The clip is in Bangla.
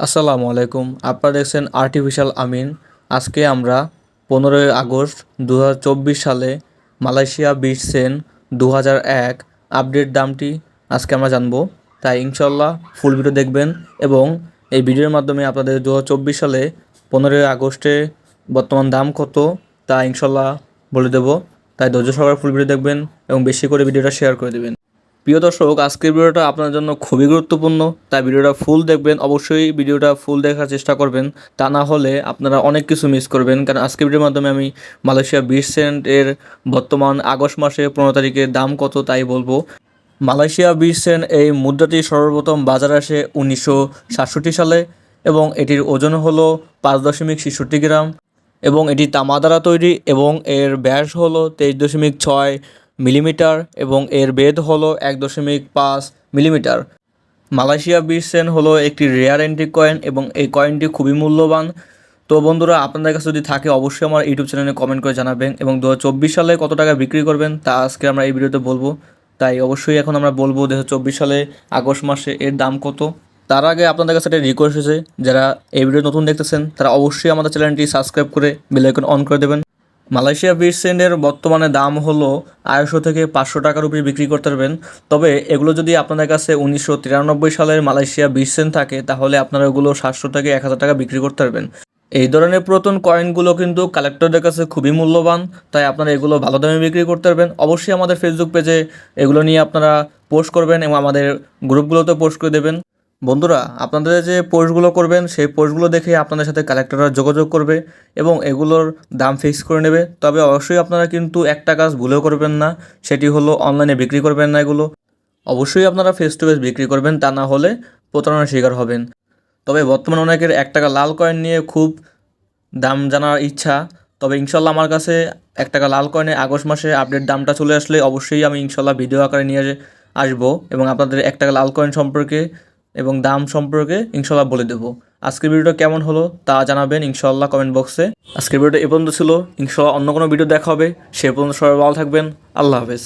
আসসালামু আলাইকুম। আপনারা দেখছেন আর্টিফিশিয়াল আমিন আজকে আমরা পনেরোই আগস্ট দু হাজার চব্বিশ সালে মালয়েশিয়া বিশ সেন দু এক আপডেট দামটি আজকে আমরা জানব। তাই ইনশাল্লাহ ফুল ভিডিও দেখবেন এবং এই ভিডিওর মাধ্যমে আপনাদের দু হাজার চব্বিশ সালে পনেরোই আগস্টে বর্তমান দাম কত তা ইনশাল্লাহ বলে দেবো। তাই ধৈর্য সহকারে ফুল ভিডিও দেখবেন এবং বেশি করে ভিডিওটা শেয়ার করে দেবেন। প্রিয় দর্শক, আজকের ভিডিওটা আপনার জন্য খুবই গুরুত্বপূর্ণ। তাই ভিডিওটা ফুল দেখবেন, অবশ্যই ভিডিওটা ফুল দেখার চেষ্টা করবেন। তা না হলে আপনারা অনেক কিছু মিস করবেন। কারণ আজকের ভিডিওর মাধ্যমে আমি মালয়েশিয়া বিশ সেন্টের বর্তমান আগস্ট মাসে পনেরো তারিখের দাম কত তাই বলব। মালয়েশিয়া বিশ সেন্ট এই মুদ্রাটি সর্বপ্রথম বাজারে আসে উনিশশো সাতষট্টি সালে এবং এটির ওজন হলো পাঁচ দশমিক ছেষট্টি গ্রাম এবং এটি তামা দ্বারা তৈরি এবং এর ব্যাস হলো তেইশ দশমিক ছয় মিলিমিটার এবং এর বেদ হলো এক দশমিক পাঁচ মিলিমিটার। মালয়েশিয়া বিশ সেন্ট হলো একটি রেয়ার এন্ট্রি কয়েন এবং এই কয়েনটি খুবই মূল্যবান। তো বন্ধুরা, আপনাদের কাছে যদি থাকে, অবশ্যই আমার ইউটিউব চ্যানেলে কমেন্ট করে জানাবেন এবং দু হাজার চব্বিশ সালে কত টাকা বিক্রি করবেন, তা আজকে আমরা এই ভিডিওতে বলব। তাই অবশ্যই এখন আমরা বলব দু হাজার চব্বিশ সালে আগস্ট মাসে এর দাম কত। তার আগে আপনাদের কাছে একটা রিকোয়েস্ট হয়েছে যারা এই ভিডিও নতুন দেখতেছেন, তারা অবশ্যই আমাদের চ্যানেলটি সাবস্ক্রাইব করে বেল আইকন অন করে দেবেন। মালয়েশিয়া বিশ সেন্টের বর্তমানে দাম হলো আড়াইশো থেকে পাঁচশো টাকার উপরে বিক্রি করতে পারবেন। তবে এগুলো যদি আপনাদের কাছে উনিশশো তিরানব্বই সালের মালয়েশিয়া বিশ সেন্ট থাকে, তাহলে আপনারা ওগুলো সাতশো থেকে এক হাজার টাকা বিক্রি করতে পারবেন। এই ধরনের পুরাতন কয়েনগুলো কিন্তু কালেক্টরদের কাছে খুবই মূল্যবান, তাই আপনারা এগুলো ভালো দামে বিক্রি করতে পারবেন। অবশ্যই আমাদের ফেসবুক পেজে এগুলো নিয়ে আপনারা পোস্ট করবেন এবং আমাদের গ্রুপগুলোতে পোস্ট করে দেবেন। বন্ধুরা, আপনাদের যে পোস্টগুলো করবেন, সেই পোস্টগুলো দেখে আপনাদের সাথে কালেক্টররা যোগাযোগ করবে এবং এগুলোর দাম ফিক্স করে নেবে। তবে অবশ্যই আপনারা কিন্তু একটা কাজ ভুলেও করবেন না, সেটি হলো অনলাইনে বিক্রি করবেন না এগুলো। অবশ্যই আপনারা ফেস টু ফেস বিক্রি করবেন, তা না হলে প্রতারণার শিকার হবেন। তবে বর্তমানে অনেকের এক টাকা লাল কয়েন নিয়ে খুব দাম জানার ইচ্ছা। তবে ইনশাল্লাহ আমার কাছে এক টাকা লাল কয়েনে আগস্ট মাসে আপডেট দামটা চলে আসলে অবশ্যই আমি ইনশাল্লাহ ভিডিও আকারে নিয়ে আসব এবং আপনাদের এক টাকা লাল কয়েন সম্পর্কে এবং দাম সম্পর্কে ইনশাল্লাহ বলে দেবো। আজকের ভিডিওটা কেমন হলো তা জানাবেন ইনশাল্লাহ কমেন্ট বক্সে। আজকের ভিডিওটা এ পর্যন্ত ছিল। ইনশাল্লাহ অন্য কোনো ভিডিও দেখা হবে। সে পর্যন্ত সবাই ভালো থাকবেন। আল্লাহ হাফেজ।